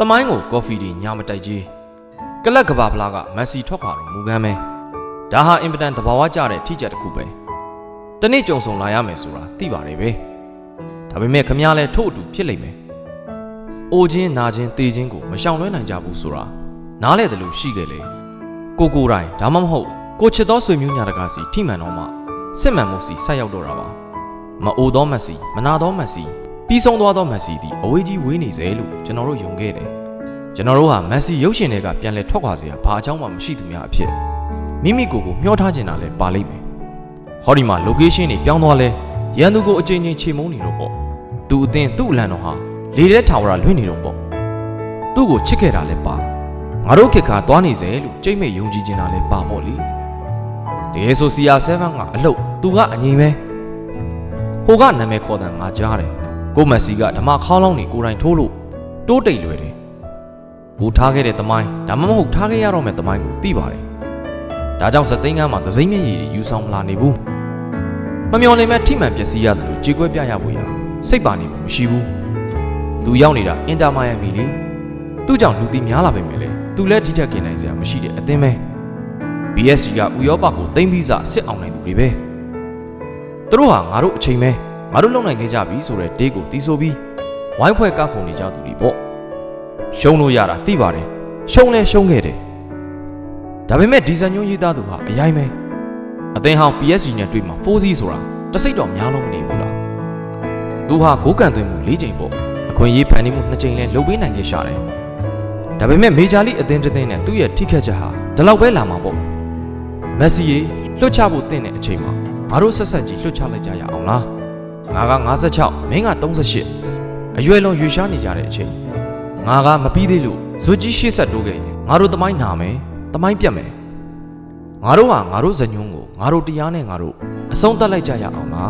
တမိုင်းကိုကော်ဖီတွေညာမတိုက်ကြီးကလပ်ကဘာဖလားကမက်ဆီထွက်ခွာတော့မူကမ်းပဲဒါဟာအင်ပတန်တဘာဝကျတဲ့ထိချက်တစ်ခုပဲတနေ့ကြုံဆုံလာရမယ်ဆိုတာသိပါတယ်ပဲဒါပေမဲ့ခမ ्या လဲထို့အတူဖြစ်လိမ့်မယ်အိုချင်းနာချင်းတေချင်းကိုမရှောင်လွှဲနိုင်ကြဘူးဆိုတာနားလဲတယ်လို့ရှိခဲ့လေကိုကိုယ်တိုင်ဒါမှမဟုတ်ကိုချစ်သောဆွေမျိုးညာတကားစီထိမှန်တော့မှစစ်မှန်မှုစီဆက်ရောက်တော့တာပါမအိုသောမက်ဆီမနာသောမက်ဆီ ပြီးဆုံးသွားသောမက်ဆီသည်အဝေးကြီးဝေးနေစေလို့ကျွန်တော်တို့ယုံခဲ့တယ်ကျွန်တော်တို့ဟာမက်ဆီရုပ်ရှင်တွေကပြန်လဲထွက်ခွာစရာဘာအကြောင်းမှမရှိသူများအဖြစ်မိမိကိုယ်ကိုမျှောထားချင်တာလဲပါလိမ့်မယ်။ဟောဒီမှာ location တွေပြောင်းသွားလဲရန်သူကိုအချိန်ချင်းချေမုန်းနေတော့ပေါ့။သူအတင်းသူ့အလံတော်ဟာလေထဲထာဝရလွင့်နေတော့ပေါ့။သူ့ကိုချစ်ခဲ့တာလဲပါ။ငါတို့ခေတ်ခါသွားနေစေလို့ကြိတ်မဲ့ယုံကြည်ချင်တာလဲပါပေါ့လေ။တကယ်ဆို CR7 ကအလုတ်သူကအငြိမ်ပဲ။ဟိုကနာမည်ခေါ်တဲ့ငါကြားတယ်။ ကိုမက်ဆီကဓမ္မခေါင်းလောင်းနေကိုယ်တိုင်ထိုးလို့တိုးတိတ်လွယ်တယ်။ကိုထားခဲ့တဲ့တမိုင်းဒါမှမဟုတ်ထားခဲ့ရတော့မယ့်တမိုင်းကိုသိပါတယ်။ဒါကြောင့်စသိန်းကန်းမှာသစိမ့်မျက်ရည်တွေယူဆောင်မလာနေဘူး။မမျော်လင့်မဲ့ထိမှန်ပျက်စီးရတယ်လို့ကြေကွဲပြရဖို့ရစိတ်ပါနေမှာမရှိဘူး။သူရောက်နေတာအင်တာမိုင်ယာမီလေ။သူ့ကြောင့်လူတီများလာပဲမယ်လေ။သူလည်းထိထက်กินနိုင်စရာမရှိတဲ့အသင်းပဲ။ BSG ကဥရောပကိုသိမ့်ပြီးစစစ်အောင်နိုင်သူတွေပဲ။သူတို့ဟာငါတို့အချိန်ပဲ ငါတို့လုံနိုင်ခဲ့ကြပြီဆိုတဲ့ဒေးကိုတီးဆိုပြီးဝိုင်းဖွဲ့ကခုန်နေကြသူတွေပေါ့။ရှုံးလို့ရတာသိပါတယ်ရှုံးလဲရှုံးခဲ့တယ်ဒါပေမဲ့ဒီဇန်ညွန်းရေးသားသူဟာအရင်ပဲအသင်းဟောင်း PSG နဲ့တွေ့မှာ 4C ဆိုတာတစိတ်တော့များလုံးမနေဘူးလားသူဟာဂိုးကန်သွင်းမှု၄ချိန်ပေါ့အခွင့်အရေးဖန်တီးမှု2ချိန်လဲလုပ်ပေးနိုင်ခဲ့ရှာတယ်ဒါပေမဲ့မေဂျာလိအသင်းတစ်သင်းနဲ့သူ့ရဲ့ထိခတ်ချက်ဟာဒီလောက်ပဲလာမှာပေါ့မက်ဆီရေလွတ်ချဖို့တင့်တဲ့အချိန်မှာငါတို့ဆက်ဆက်ကြီးလွတ်ချလိုက်ကြရအောင်လား ငါက56မင်းက38အရွယ်လွန်ရွေရှားနေကြတဲ့အချိန်ငါကမပြီးသေးလို့ဇွတ်ကြီးရှေ့ဆက်တိုးခဲ့ရင်ငါတို့တမိုင်းနာမယ်တမိုင်းပြတ်မယ်ငါတို့ဟာငါတို့ဇညုံကိုငါတို့တရားနဲ့ငါတို့အဆုံးသတ်လိုက်ကြရအောင်ပါ